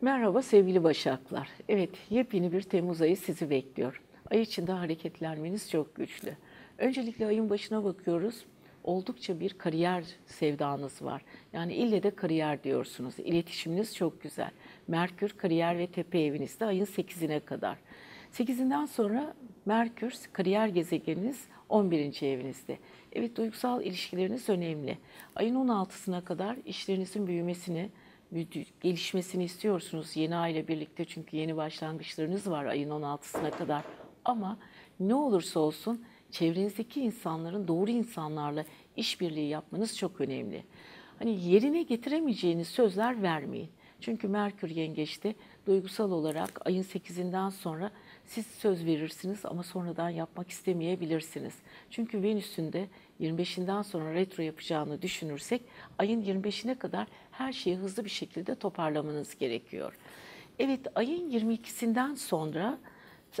Merhaba sevgili Başaklar. Evet, yepyeni bir Temmuz ayı sizi bekliyor. Ay içinde hareketlenmeniz çok güçlü. Öncelikle ayın başına bakıyoruz. Oldukça bir kariyer sevdanız var. Yani ille de kariyer diyorsunuz. İletişiminiz çok güzel. Merkür kariyer ve tepe evinizde ayın 8'ine kadar. 8'inden sonra Merkür kariyer gezegeniniz 11. evinizde. Evet duygusal ilişkileriniz önemli. Ayın 16'sına kadar işlerinizin büyümesini, gelişmesini istiyorsunuz yeni aile birlikte çünkü yeni başlangıçlarınız var ayın 16'sına kadar. Ama ne olursa olsun çevrenizdeki insanların doğru insanlarla işbirliği yapmanız çok önemli. Hani yerine getiremeyeceğiniz sözler vermeyin. Çünkü Merkür yengeçte duygusal olarak ayın 8'inden sonra siz söz verirsiniz ama sonradan yapmak istemeyebilirsiniz. Çünkü Venüs'ün de 25'inden sonra retro yapacağını düşünürsek ayın 25'ine kadar her şeyi hızlı bir şekilde toparlamanız gerekiyor. Evet ayın 22'sinden sonra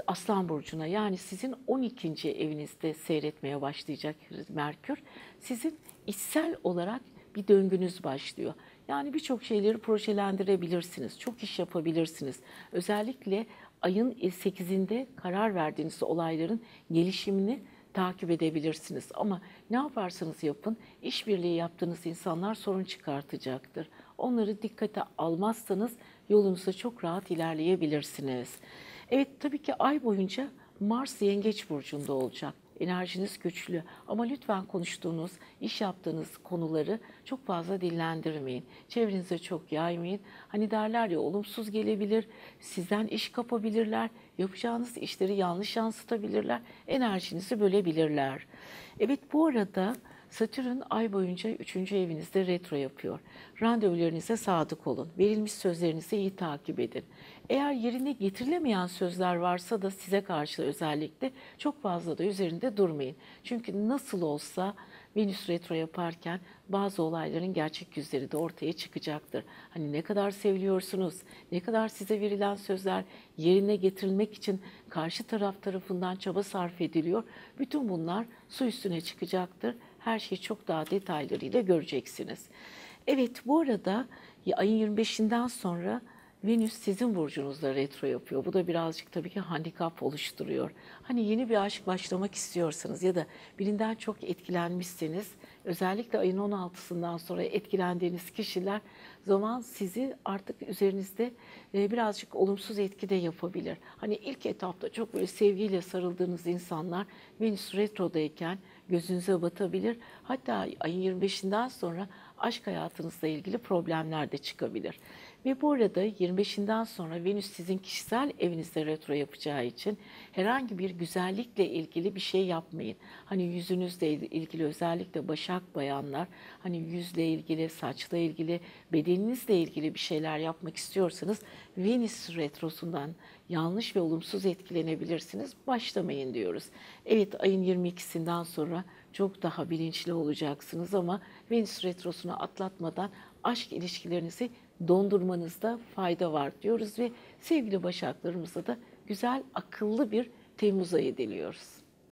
Aslan Burcu'na yani sizin 12. evinizde seyretmeye başlayacak Merkür. Sizin içsel olarak bir döngünüz başlıyor. Yani birçok şeyleri projelendirebilirsiniz, çok iş yapabilirsiniz. Özellikle ayın 8'inde karar verdiğiniz olayların gelişimini takip edebilirsiniz. Ama ne yaparsanız yapın, işbirliği yaptığınız insanlar sorun çıkartacaktır. Onları dikkate almazsanız yolunuzda çok rahat ilerleyebilirsiniz. Evet tabii ki ay boyunca Mars Yengeç burcunda olacak. Enerjiniz güçlü ama lütfen konuştuğunuz, iş yaptığınız konuları çok fazla dillendirmeyin. Çevrenize çok yaymayın. Hani derler ya olumsuz gelebilir, sizden iş kapabilirler, yapacağınız işleri yanlış yansıtabilirler, enerjinizi bölebilirler. Evet bu arada Satürn ay boyunca 3. evinizde retro yapıyor. Randevularınıza sadık olun. Verilmiş sözlerinizi iyi takip edin. Eğer yerine getirilemeyen sözler varsa da size karşı özellikle çok fazla da üzerinde durmayın. Çünkü nasıl olsa Venüs retro yaparken bazı olayların gerçek yüzleri de ortaya çıkacaktır. Hani ne kadar seviliyorsunuz, ne kadar size verilen sözler yerine getirilmek için karşı taraf tarafından çaba sarf ediliyor. Bütün bunlar su üstüne çıkacaktır. Her şeyi çok daha detaylarıyla göreceksiniz. Evet bu arada ayın 25'inden sonra Venüs sizin burcunuzda retro yapıyor. Bu da birazcık tabii ki handikap oluşturuyor. Hani yeni bir aşk başlamak istiyorsanız ya da birinden çok etkilenmişseniz özellikle ayın 16'sından sonra etkilendiğiniz kişiler zaman sizi artık üzerinizde e, birazcık olumsuz etki de yapabilir. Hani ilk etapta çok böyle sevgiyle sarıldığınız insanlar Venüs retrodayken gözünüze batabilir. Hatta ayın 25'inden sonra aşk hayatınızla ilgili problemler de çıkabilir. Ve bu arada 25'inden sonra Venüs sizin kişisel evinizde retro yapacağı için herhangi bir güzellikle ilgili bir şey yapmayın. Hani yüzünüzle ilgili özellikle başak bayanlar hani yüzle ilgili, saçla ilgili, bedeninizle ilgili bir şeyler yapmak istiyorsanız Venüs retrosundan yanlış ve olumsuz etkilenebilirsiniz. Başlamayın diyoruz. Evet ayın 22'sinden sonra çok daha bilinçli olacaksınız ama Venüs retrosunu atlatmadan aşk ilişkilerinizi dondurmanızda fayda var diyoruz ve sevgili başaklarımıza da güzel, akıllı bir Temmuz ayı diliyoruz.